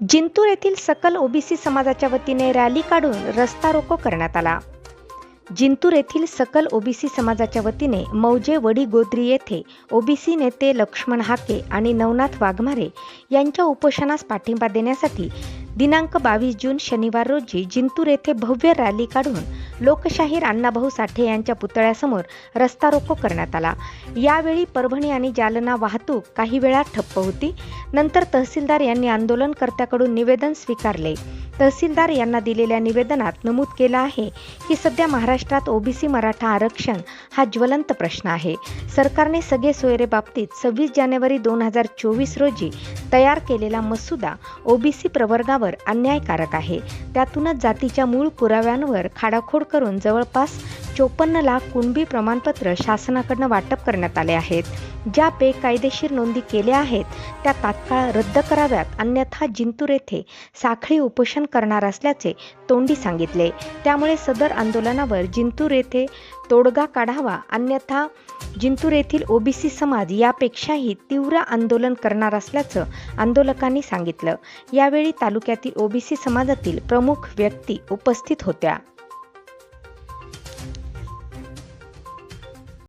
जिंतूर येथील सकल ओबीसी समाजाच्या वतीने रॅली काढून रस्ता रोको करण्यात आला. जिंतूर येथील सकल ओबीसी समाजाच्या वतीने मौजे वडी गोद्री येथे ओबीसी नेते लक्ष्मण हाके आणि नवनाथ वाघमारे यांच्या उपोषणास पाठिंबा देण्यासाठी दिनांक बावीस जून शनिवार रोजी जिंतूर येथे भव्य रॅली काढून लोकशाहीर अण्णाभाऊ साठे यांच्या पुतळ्यासमोर रस्ता रोको करण्यात आला. यावेळी परभणी आणि जालना वाहतूक काही वेळा ठप्प होती. नंतर तहसीलदार यांनी आंदोलनकर्त्याकडून निवेदन स्वीकारले. तहसीलदार यांना दिलेल्या निवेदनात नमूद केलं आहे की सध्या महाराष्ट्रात ओबीसी मराठा आरक्षण हा ज्वलंत प्रश्न आहे. सरकारने सगळे सोयरे बाबतीत सव्वीस जानेवारी दोन हजार चोवीस रोजी तयार केलेला मसुदा ओबीसी प्रवर्गावर अन्यायकारक आहे. त्यातूनच जातीच्या मूळ पुराव्यांवर खाडाखोड करून जवळपास चोपन्न लाख कुणबी प्रमाणपत्र शासनाकडनं वाटप करण्यात आले आहेत. ज्या बेकायदेशीर नोंदी केल्या आहेत त्या तात्काळ रद्द कराव्यात अन्यथा जिंतूर येथे साखळी उपोषण करणार असल्याचे तोंडी सांगितले. त्यामुळे सदर आंदोलनावर जिंतूर येथे तोडगा काढावा अन्यथा जिंतूर येथील ओबीसी समाज यापेक्षाही तीव्र आंदोलन करणार असल्याचं आंदोलकांनी सांगितलं. यावेळी तालुक्यातील ओबीसी समाजातील प्रमुख व्यक्ती उपस्थित होत्या.